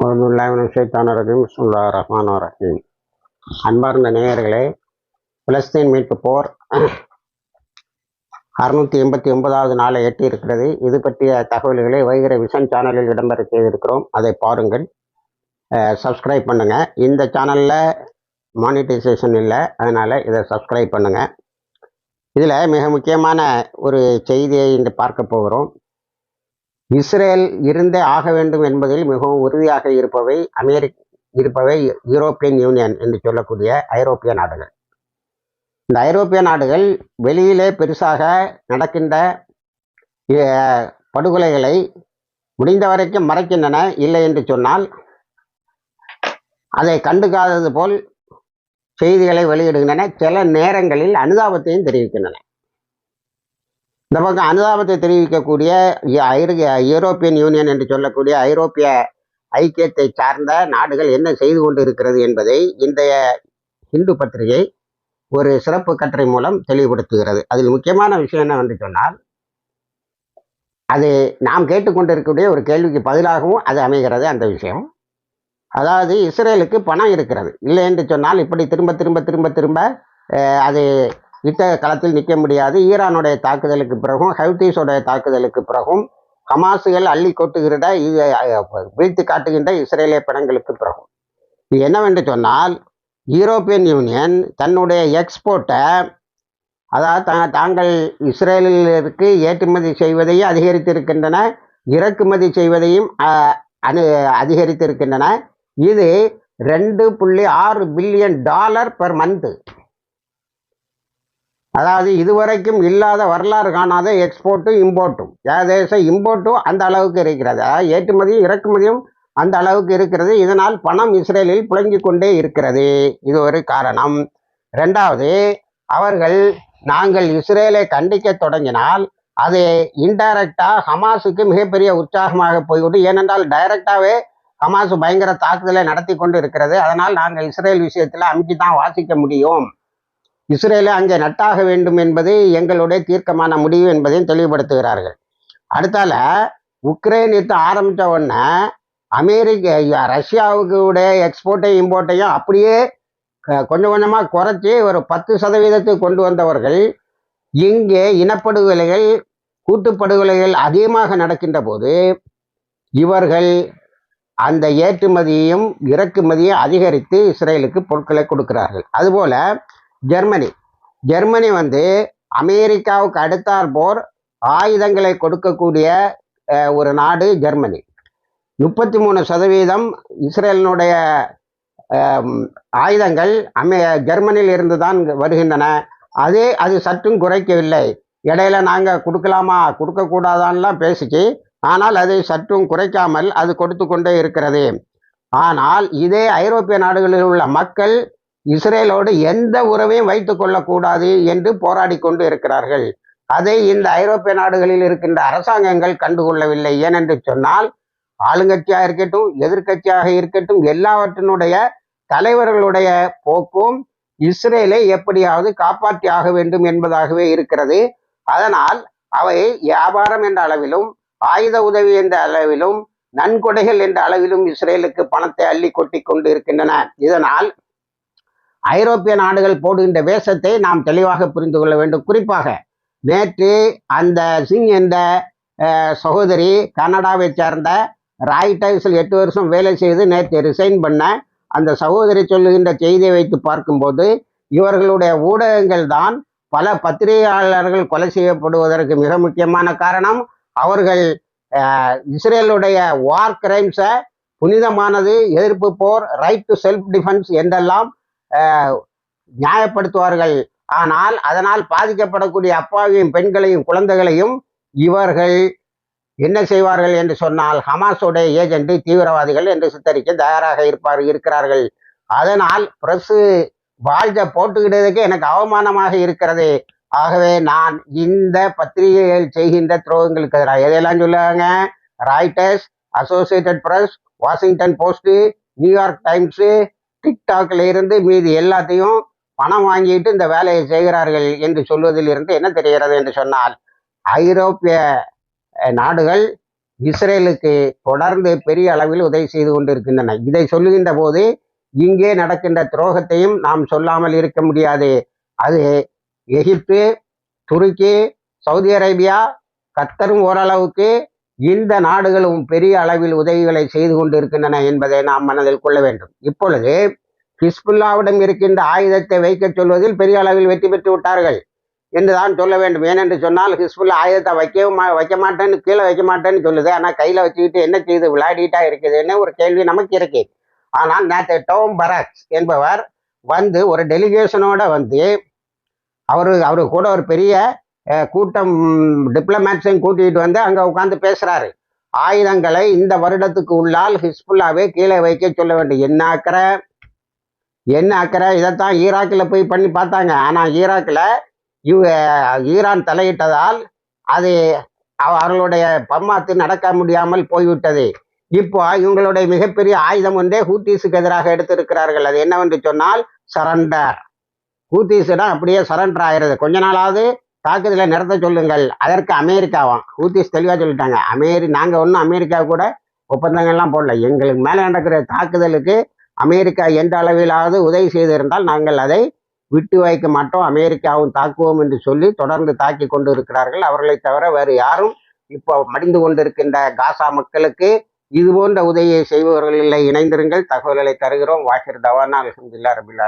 ஷைத்தான ரஹீம் சுல்லா ரஹ்மான் ரஹீம். அன்பார்ந்த நேயர்களே பிலஸ்தீன் மீட்பு போர் அறுநூத்தி எண்பத்தி ஒன்பதாவது நாளை எட்டி இருக்கிறது இது பற்றிய தகவல்களை வைகிற விஷன் சேனலில் இடம்பெற செய்திருக்கிறோம். அதை பாருங்கள். சப்ஸ்கிரைப் பண்ணுங்க. இந்த சேனலில் மானிட்டைசேஷன் இல்லை. அதனால் இதை சப்ஸ்கிரைப் பண்ணுங்க. இதில் மிக முக்கியமான ஒரு செய்தியை இன்று பார்க்க போகிறோம். இஸ்ரேல் இருந்தே ஆக வேண்டும் என்பதில் மிகவும் உறுதியாக இருப்பவை அமெரிக் இருப்பவை யூரோப்பியன் யூனியன் என்று சொல்லக்கூடிய ஐரோப்பிய நாடுகள். இந்த ஐரோப்பிய நாடுகள் வெளியிலே பெருசாக நடக்கின்ற படுகொலைகளை முடிந்த வரைக்கும் மறைக்கின்றன இல்லை என்று சொன்னால் அதை கண்டுக்காதது போல் செய்திகளை வெளியிடுகின்றன. சில நேரங்களில் அனுதாபத்தையும் தெரிவிக்கின்றன. இந்த பக்கம் அனுதாபத்தை தெரிவிக்கக்கூடிய ஐரோப்பியன் யூனியன் என்று சொல்லக்கூடிய ஐரோப்பிய ஐக்கியத்தை சார்ந்த நாடுகள் என்ன செய்து கொண்டு இருக்கிறது என்பதை இன்றைய இந்து பத்திரிகை ஒரு சிறப்பு கட்டுரை மூலம் தெளிவுபடுத்துகிறது. அதில் முக்கியமான விஷயம் என்னவென்று சொன்னால் அது நாம் கேட்டுக்கொண்டிருக்கக்கூடிய ஒரு கேள்விக்கு பதிலாகவும் அது அமைகிறது அந்த விஷயம். அதாவது இஸ்ரேலுக்கு பணம் இருக்கிறது. இல்லை என்று சொன்னால் இப்படி திரும்ப திரும்ப திரும்ப திரும்ப அது யுத்த களத்தில் நிற்க முடியாது. ஈரானுடைய தாக்குதலுக்கு பிறகும் ஹவுதீஸோடைய தாக்குதலுக்கு பிறகும் ஹமாசுகள் அள்ளி கொட்டுகிற இது அஹ், காட்டுகின்ற இஸ்ரேலிய படங்களுக்கு பிறகும். இது என்னவென்று சொன்னால் யூரோப்பியன் யூனியன் தன்னுடைய எக்ஸ்போர்ட்டை அதாவது தா- தாங்கள் இஸ்ரேலிற்கு ஏற்றுமதி செய்வதையும் அதிகரித்திருக்கின்றன இறக்குமதி செய்வதையும் அணு அதிகரித்திருக்கின்றன. இது ரெண்டு புள்ளி ஆறு பில்லியன் டாலர் பெர் மந்த்து. அதாவது இதுவரைக்கும் இல்லாத வரலாறு காணாத எக்ஸ்போர்ட்டும் இம்போர்ட்டும் ஏதேச இம்போர்ட்டும் அந்த அளவுக்கு இருக்கிறது. அதாவது ஏற்றுமதியும் இறக்குமதியும் அந்த அளவுக்கு இருக்கிறது. இதனால் பணம் இஸ்ரேலில் புழங்கிக் கொண்டே இருக்கிறது. இது ஒரு காரணம். ரெண்டாவது அவர்கள் நாங்கள் இஸ்ரேலை கண்டிக்க தொடங்கினால் அது இன்டைரக்டாக ஹமாஸுக்கு மிகப்பெரிய உற்சாகமாக போய்விடும். ஏனென்றால் டைரக்டாகவே ஹமாஸ் பயங்கர தாக்குதலை நடத்தி கொண்டு இருக்கிறது. அதனால் நாங்கள் இஸ்ரேல் விஷயத்தில் அமைச்சு தான் வாசிக்க முடியும். இஸ்ரேலை அங்கே நட்டாக வேண்டும் என்பது எங்களுடைய தீர்க்கமான முடிவு என்பதையும் தெளிவுபடுத்துகிறார்கள். அடுத்தால உக்ரைன் யுத்தம் ஆரம்பித்த உடனே அமெரிக்க ரஷ்யாவுக்குடைய எக்ஸ்போர்ட்டையும் இம்போர்ட்டையும் அப்படியே க- கொஞ்சம் கொஞ்சமாக குறைச்சி ஒரு பத்து சதவீதத்துக்கு கொண்டு வந்தவர்கள் இங்கே இனப்படுகொலைகள் கூட்டுப்படுகொலைகள் அதிகமாக நடக்கின்ற போது இவர்கள் அந்த ஏற்றுமதியையும் இறக்குமதியும் அதிகரித்து இஸ்ரேலுக்கு பொருட்களை கொடுக்கிறார்கள். அதுபோல ஜெர்மனி. ஜெர்மனி வந்து அமெரிக்காவுக்கு அடுத்தார் போர் ஆயுதங்களை கொடுக்கக்கூடிய ஒரு நாடு ஜெர்மனி. முப்பத்தி மூணு சதவீதம் இஸ்ரேலினுடைய ஆயுதங்கள் அமெ ஜெர்மனியில் இருந்து தான் வருகின்றன. அதே அது சற்றும் குறைக்கவில்லை. இடையில நாங்கள் கொடுக்கலாமா? கொடுக்கக்கூடாதான்லாம் பேசிச்சு. ஆனால் அதை சற்றும் குறைக்காமல் அது கொடுத்து கொண்டே இருக்கிறது. ஆனால் இதே ஐரோப்பிய நாடுகளில் உள்ள மக்கள் இஸ்ரேலோடு எந்த உறவையும் வைத்து கொள்ளக்கூடாது என்று போராடி கொண்டு இருக்கிறார்கள். அதை இந்த ஐரோப்பிய நாடுகளில் இருக்கின்ற அரசாங்கங்கள் கண்டுகொள்ளவில்லை. ஏனென்று சொன்னால் ஆளுங்கட்சியாக இருக்கட்டும் எதிர்க்கட்சியாக இருக்கட்டும் எல்லாவற்றினுடைய தலைவர்களுடைய போக்கும் இஸ்ரேலை எப்படியாவது காப்பாற்றி ஆக வேண்டும் என்பதாகவே இருக்கிறது. அதனால் அவை வியாபாரம் என்ற அளவிலும் ஆயுத உதவி என்ற அளவிலும் நன்கொடைகள் என்ற அளவிலும் இஸ்ரேலுக்கு பணத்தை அள்ளி கொட்டி கொண்டு இருக்கின்றன. இதனால் ஐரோப்பிய நாடுகள் போடுகின்ற வேஷத்தை நாம் தெளிவாக புரிந்து கொள்ள வேண்டும். குறிப்பாக நேற்று அந்த சிங் என்ற சகோதரி கனடாவை சேர்ந்த ராய்டர்ஸில் எட்டு வருஷம் வேலை செய்து நேற்று ரிசைன் பண்ண அந்த சகோதரி சொல்லுகின்ற செய்தியை வைத்து பார்க்கும்போது இவர்களுடைய ஊடகங்கள் தான் பல பத்திரிகையாளர்கள் கொலை செய்யப்படுவதற்கு மிக முக்கியமான காரணம். அவர்கள் இஸ்ரேலுடைய வார் கிரைம்ஸை புனிதமானது எதிர்ப்பு போர் ரைட் டு செல்ஃப் டிஃபென்ஸ் என்றெல்லாம் நியாயப்படுத்துவார்கள். ஆனால் அதனால் பாதிக்கப்படக்கூடிய அப்பாவியும் பெண்களையும் குழந்தைகளையும் இவர்கள் என்ன செய்வார்கள் என்று சொன்னால் ஹமாஸோடைய ஏஜென்ட் தீவிரவாதிகள் என்று சித்தரிக்க தயாராக இருப்பார் இருக்கிறார்கள். அதனால் பிரசு வாழ்க போட்டுக்கிட்டதுக்கு எனக்கு அவமானமாக இருக்கிறது. ஆகவே நான் இந்த பத்திரிகைகள் செய்கின்ற துரோகங்களுக்கு எதிராக எதையெல்லாம் சொல்லுவாங்க? Reuters Associated Press Washington Post New York Times டிக்டாக்ல இருந்து மீதி எல்லாத்தையும் பணம் வாங்கிட்டு இந்த வேலையை செய்கிறார்கள் என்று சொல்வதில் இருந்து என்ன தெரிகிறது என்று சொன்னால் ஐரோப்பிய நாடுகள் இஸ்ரேலுக்கு தொடர்ந்து பெரிய அளவில் உதவி செய்து கொண்டிருக்கின்றன. இதை சொல்லுகின்ற போது இங்கே நடக்கின்ற துரோகத்தையும் நாம் சொல்லாமல் இருக்க முடியாது. அது எகிப்து துருக்கி சவுதி அரேபியா கத்தரும் ஓரளவுக்கு இந்த நாடுகளும் பெரிய அளவில் உதவிகளை செய்து கொண்டிருக்கின்றன என்பதை நாம் மனதில் கொள்ள வேண்டும். இப்பொழுது ஹிஸ்புல்லாவிடம் இருக்கின்ற ஆயுதத்தை வைக்கச் சொல்வதில் பெரிய அளவில் வெற்றி பெற்று விட்டார்கள் என்றுதான் சொல்ல வேண்டும். ஏனென்று சொன்னால் ஹிஸ்புல்லா ஆயுதத்தை வைக்கவும் மா- வைக்க மாட்டேன்னு கீழே வைக்க மாட்டேன்னு சொல்லுது. ஆனால் கையில் வச்சுக்கிட்டு என்ன செய்யுது விளையாடிட்டா இருக்குதுன்னு ஒரு கேள்வி நமக்கு இருக்கு. ஆனால் நேற்று டோம் பராக்ஸ் என்பவர் வந்து ஒரு டெலிகேஷனோட வந்து அவரு அவரு கூட ஒரு பெரிய கூட்டம் டிப்ளமேட்ஸையும் கூட்டிகிட்டு வந்து அங்கே உட்காந்து பேசுகிறாரு ஆயுதங்களை இந்த வருடத்துக்கு உள்ளால் ஹிஸ்புல்லாவே கீழே வைக்க சொல்ல வேண்டும். என்ன அக்கறை? என்ன அக்கறை? இதைத்தான் ஈராக்கில் போய் பண்ணி பார்த்தாங்க. ஆனால் ஈராக்கில் இவ ஈரான் தலையிட்டதால் அது அவர்களுடைய பம்மாத்து நடக்க முடியாமல் போய்விட்டது. இப்போ இவங்களுடைய மிகப்பெரிய ஆயுதம் ஒன்றே ஹூத்தீஸுக்கு எதிராக எடுத்திருக்கிறார்கள். அது என்னவென்று சொன்னால் சரண்டர். ஹூத்தீஸிடம் அப்படியே சரண்டர் ஆகிறது கொஞ்ச நாளாவது தாக்குதலை நிறுத்த சொல்லுங்கள். அதற்கு அமெரிக்காவாம் ஹூத்திஸ் தெளிவாக சொல்லிட்டாங்க. அமெரி நாங்கள் ஒன்றும் அமெரிக்கா கூட ஒப்பந்தங்கள்லாம் போடல. எங்களுக்கு மேலே நடக்கிற தாக்குதலுக்கு அமெரிக்கா எந்த அளவிலாவது உதவி செய்திருந்தால் நாங்கள் அதை விட்டு வைக்க மாட்டோம். அமெரிக்காவும் தாக்குவோம் என்று சொல்லி தொடர்ந்து தாக்கி கொண்டு இருக்கிறார்கள். அவர்களை தவிர வேறு யாரும் இப்போ மடிந்து கொண்டிருக்கின்ற காசா மக்களுக்கு இது போன்ற உதவியை செய்பவர்கள் இல்லை. இணைந்திருங்கள். தகவல்களை தருகிறோம். வாஷிர் தவானா அலமதுல்லா ரபில்